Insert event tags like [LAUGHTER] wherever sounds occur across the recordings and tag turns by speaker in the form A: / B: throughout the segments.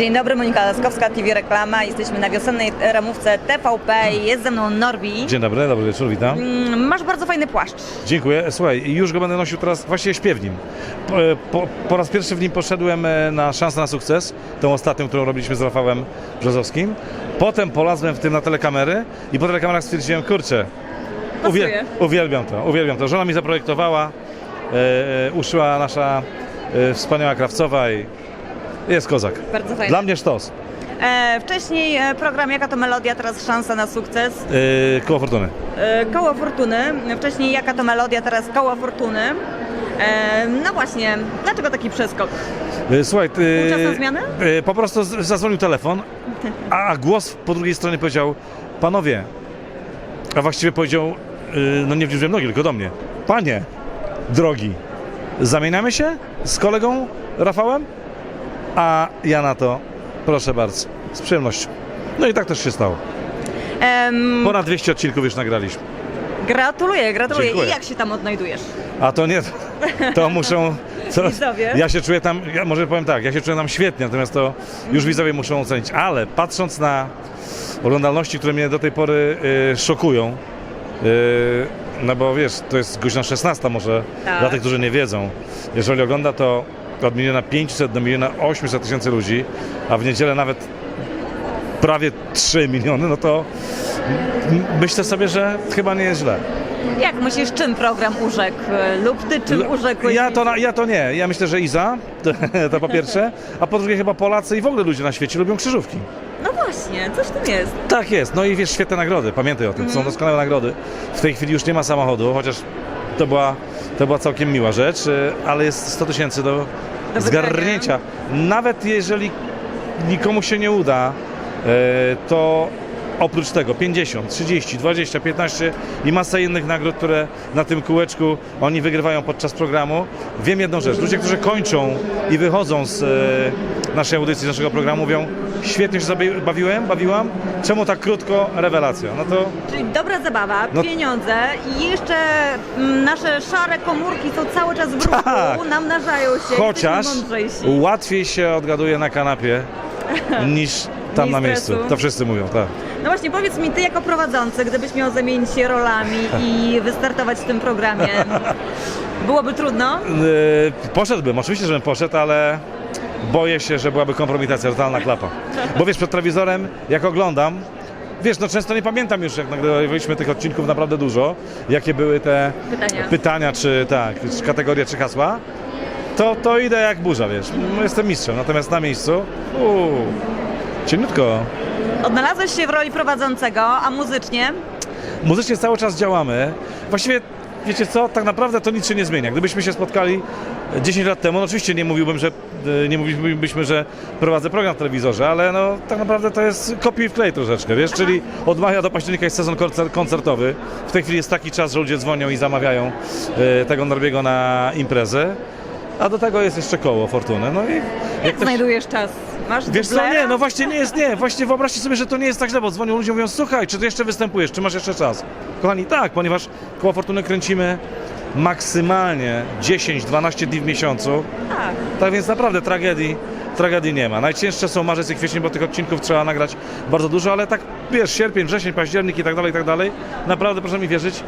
A: Dzień dobry, Monika Laskowska, TV Reklama. Jesteśmy na wiosennej ramówce TVP. Jest ze mną Norbi.
B: Dzień dobry, dobry wieczór, witam.
A: Mm, Masz bardzo fajny płaszcz.
B: Dziękuję. Słuchaj, już go będę nosił teraz, właściwie śpię w nim. Po, po, po raz pierwszy w nim poszedłem e, na szansę na sukces, tą ostatnią, którą robiliśmy z Rafałem Brzozowskim. Potem polazłem w tym na telekamery i po telekamerach stwierdziłem, kurczę, uwielbiam to, uwielbiam to. Żona mi zaprojektowała, e, e, uszyła nasza e, wspaniała krawcowa i jest kozak.
A: Bardzo fajny.
B: Dla mnie sztos.
A: E, wcześniej e, program Jaka to Melodia, teraz Szansa na sukces.
B: E, koło fortuny.
A: E, koło Fortuny. Wcześniej Jaka to Melodia, teraz Koło Fortuny. E, no właśnie, dlaczego taki przeskok?
B: E, Słuchaj, ty,
A: Półczasna zmiana?
B: e, Po prostu z- zadzwonił telefon, a głos po drugiej stronie powiedział, panowie, a właściwie powiedział, no nie w liczbie nogi, tylko do mnie, panie, drogi, zamieniamy się z kolegą Rafałem? A ja na to, proszę bardzo, z przyjemnością. No i tak też się stało.
A: Em,
B: Ponad 200 odcinków już nagraliśmy.
A: gratuluję, gratuluję.
B: Dziękuję.
A: I jak się tam odnajdujesz?
B: A to nie, to muszą. [LAUGHS] To,
A: Widzowie?
B: ja się czuję tam, ja może powiem tak, ja się czuję tam świetnie, natomiast to już widzowie muszą ocenić. Ale patrząc na oglądalności, które mnie do tej pory y, szokują, y, no bo wiesz, to jest godzina 16 może
A: Tak.
B: dla tych, którzy nie wiedzą. Jeżeli ogląda to od miliona 500 do miliona 800 tysięcy ludzi, a w niedzielę nawet prawie 3 miliony, no to myślę sobie, że chyba nie jest źle.
A: Jak myślisz, czym program urzekł? Lub ty czym urzekłeś?
B: Ja to, ja to nie. Ja myślę, że Iza, [LAUGHS] to, po pierwsze, a po drugie chyba Polacy i w ogóle ludzie na świecie lubią krzyżówki.
A: No właśnie, coś w tym jest.
B: Tak jest. No i wiesz, świetne nagrody. Pamiętaj o tym.
A: Mhm.
B: Są doskonałe nagrody. W tej chwili już nie ma samochodu, chociaż to była, to była całkiem miła rzecz, y, ale jest 100 tysięcy do,
A: Do
B: zgarnięcia. Nawet jeżeli nikomu się nie uda, y, to oprócz tego 50, 30, 20, 15 i masa innych nagród, które na tym kółeczku oni wygrywają podczas programu. Wiem jedną rzecz. Ludzie, którzy kończą i wychodzą z e, naszej audycji, z naszego programu, mówią świetnie się bawiłem, bawiłam. Czemu tak krótko? Rewelacja. No to
A: Czyli dobra zabawa,
B: No-
A: pieniądze i jeszcze mm, nasze szare komórki są cały czas w ruchu,
B: Tak.
A: namnażają się,
B: chociaż łatwiej się odgaduje na kanapie [LAUGHS] niż tam na miejscu. To wszyscy mówią, tak.
A: No właśnie, powiedz mi, ty jako prowadzący, gdybyś miał zamienić się rolami i wystartować w tym programie, [LAUGHS] byłoby trudno?
B: Yy, poszedłbym, oczywiście, żebym poszedł, ale boję się, że byłaby kompromitacja, totalna klapa. Bo wiesz, przed telewizorem, jak oglądam, wiesz, no często nie pamiętam już, jak nagrywaliśmy tych odcinków naprawdę dużo, jakie były te
A: Pytania.
B: pytania czy tak, czy kategorie, czy hasła, to, to idę jak burza, wiesz. No, Jestem mistrzem, natomiast na miejscu, uuu, cieniutko.
A: Odnalazłeś się w roli prowadzącego, a muzycznie?
B: Muzycznie cały czas działamy. Właściwie, wiecie co, tak naprawdę to nic się nie zmienia. Gdybyśmy się spotkali 10 lat temu, no oczywiście nie mówiłbym, że e, nie mówilibyśmy, że prowadzę program w telewizorze, ale no tak naprawdę to jest kopiuj wklej troszeczkę, wiesz, czyli od maja do października jest sezon koncer- koncertowy. W tej chwili jest taki czas, że ludzie dzwonią i zamawiają e, tego Norbiego na imprezę. A do tego jest jeszcze koło Fortuny. No i
A: Jak
B: ktoś-
A: znajdujesz czas? Masz
B: Wiesz co,
A: dublera?
B: nie, no właśnie nie jest, nie, właśnie wyobraźcie sobie, że to nie jest tak źle, bo dzwonią ludzie, mówią, słuchaj, czy ty jeszcze występujesz, czy masz jeszcze czas? Kochani, tak, ponieważ koło Fortuny kręcimy maksymalnie 10-12 dni w miesiącu,
A: Tak.
B: tak więc naprawdę tragedii, tragedii nie ma. Najcięższe są marzec i kwiecień, bo tych odcinków trzeba nagrać bardzo dużo, ale tak, wiesz, sierpień, wrzesień, październik i tak dalej, i tak dalej, naprawdę proszę mi wierzyć,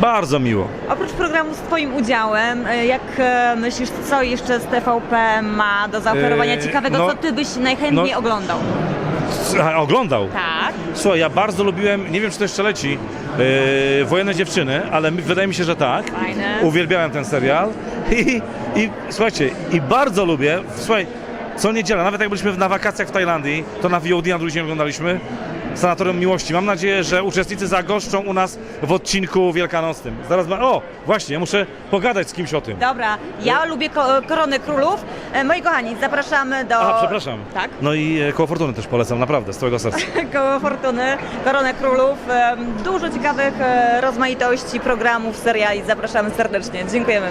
B: bardzo miło.
A: Oprócz programu z Twoim udziałem, e, jak e, myślisz, co jeszcze z TVP ma do zaoferowania
B: Yy,
A: ciekawego,
B: no,
A: co Ty byś najchętniej
B: no-
A: oglądał?
B: Oglądał.
A: Tak.
B: Słuchaj, ja bardzo lubiłem, nie wiem czy to jeszcze leci, yy, Wojenne Dziewczyny, ale wydaje mi się, że tak.
A: Fajne.
B: Uwielbiałem ten serial i, i słuchajcie, i bardzo lubię, słuchaj, co niedziela, nawet jak byliśmy na wakacjach w Tajlandii, to na VOD na drugi dzień oglądaliśmy Sanatorium Miłości. Mam nadzieję, że uczestnicy zagoszczą u nas w odcinku wielkanocnym. Zaraz, ma... o, właśnie, ja muszę pogadać z kimś o tym.
A: Dobra, ja lubię ko- Korony Królów. E, Moi kochani, zapraszamy do...
B: Aha, przepraszam.
A: Tak?
B: No i e, Koło Fortuny też polecam, naprawdę, z całego serca. [LAUGHS]
A: Koło Fortuny, Koronę Królów. Em, Dużo ciekawych e, rozmaitości programów, seriali. Zapraszamy serdecznie. Dziękujemy.